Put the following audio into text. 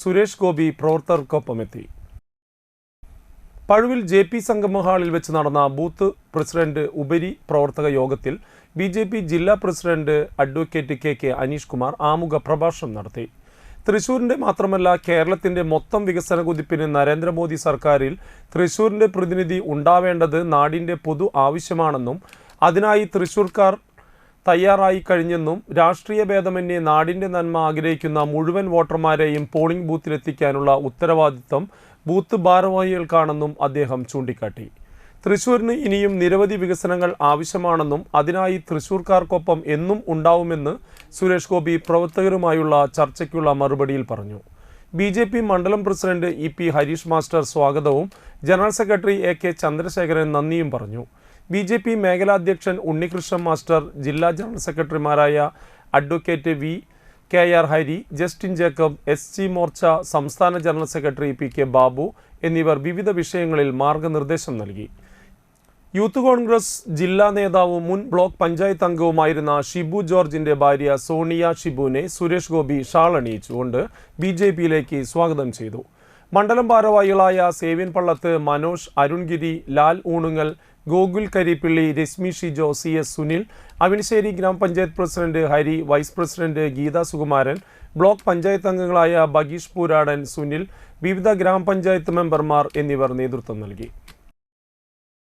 സുരേഷ് ഗോപി പ്രവർത്തകർക്കൊപ്പമെത്തി. Pazhuvil J P സംഗമ ഹാളിൽ വെച്ച് നടന്ന ബൂത്ത് പ്രസിഡന്റ് ഉപരി പ്രവർത്തക യോഗത്തിൽ ബി ജെ പി ജില്ലാ president advocate K K Aneesh Kumar ആമുഖ പ്രഭാഷണം നടത്തി. തൃശൂരിന്റെ മാത്രമല്ല കേരളത്തിന്റെ മൊത്തം വികസന കുതിപ്പിന് നരേന്ദ്രമോദി സർക്കാരിൽ തൃശൂരിന്റെ പ്രതിനിധി ഉണ്ടാവേണ്ടത് നാടിന്റെ പൊതു ആവശ്യമാണെന്നും അതിനായി തൃശൂർക്കാർ തയ്യാറായി കഴിഞ്ഞെന്നും രാഷ്ട്രീയ ഭേദമന്യേ നാടിന്റെ നന്മ ആഗ്രഹിക്കുന്ന മുഴുവൻ വോട്ടർമാരെയും പോളിംഗ് ബൂത്തിലെത്തിക്കാനുള്ള ഉത്തരവാദിത്തം ബൂത്ത് ഭാരവാഹികൾക്കാണെന്നും അദ്ദേഹം ചൂണ്ടിക്കാട്ടി. തൃശൂരിന് ഇനിയും നിരവധി വികസനങ്ങൾ ആവശ്യമാണെന്നും അതിനായി തൃശൂർക്കാർക്കൊപ്പം എന്നും ഉണ്ടാവുമെന്ന് സുരേഷ് ഗോപി പ്രവർത്തകരുമായുള്ള ചർച്ചയ്ക്കുള്ള മറുപടിയിൽ പറഞ്ഞു. ബി ജെ പി മണ്ഡലം president E P Harish master സ്വാഗതവും general secretary A K Chandrasekharan നന്ദിയും പറഞ്ഞു. ബി ജെ പി മേഖലാധ്യക്ഷൻ ഉണ്ണികൃഷ്ണൻ മാസ്റ്റർ ജില്ലാ ജനറൽ സെക്രട്ടറിമാരായ advocate V K R Hari Justin Jacob S C Morcha സംസ്ഥാന general secretary P K Babu എന്നിവർ വിവിധ വിഷയങ്ങളിൽ മാർഗനിർദ്ദേശം നൽകി. യൂത്ത് കോൺഗ്രസ് ജില്ലാ നേതാവും മുൻ ബ്ലോക്ക് പഞ്ചായത്ത് അംഗവുമായിരുന്ന ഷിബു ജോർജിന്റെ ഭാര്യ സോണിയ ഷിബുവിനെ സുരേഷ് ഗോപി ഷാൾ അണിയിച്ചുകൊണ്ട് ബി ജെ പിയിലേക്ക് സ്വാഗതം ചെയ്തു. മണ്ഡലം ഭാരവാഹികളായ സേവ്യൻ പള്ളത്ത് മനോജ് അരുൺഗിരി ലാൽ ഊണുങ്ങൽ ഗോകുൽ കരിപ്പിള്ളി രശ്മി ഷിജോ സി എസ് സുനിൽ അവിനിശ്ശേരി ഗ്രാമപഞ്ചായത്ത് president Hari vice president Geetha Sukumaran block panchayat അംഗങ്ങളായ ബഗീഷ് പൂരാടൻ സുനിൽ വിവിധ ഗ്രാമപഞ്ചായത്ത് മെമ്പർമാർ എന്നിവർ നേതൃത്വം നൽകി.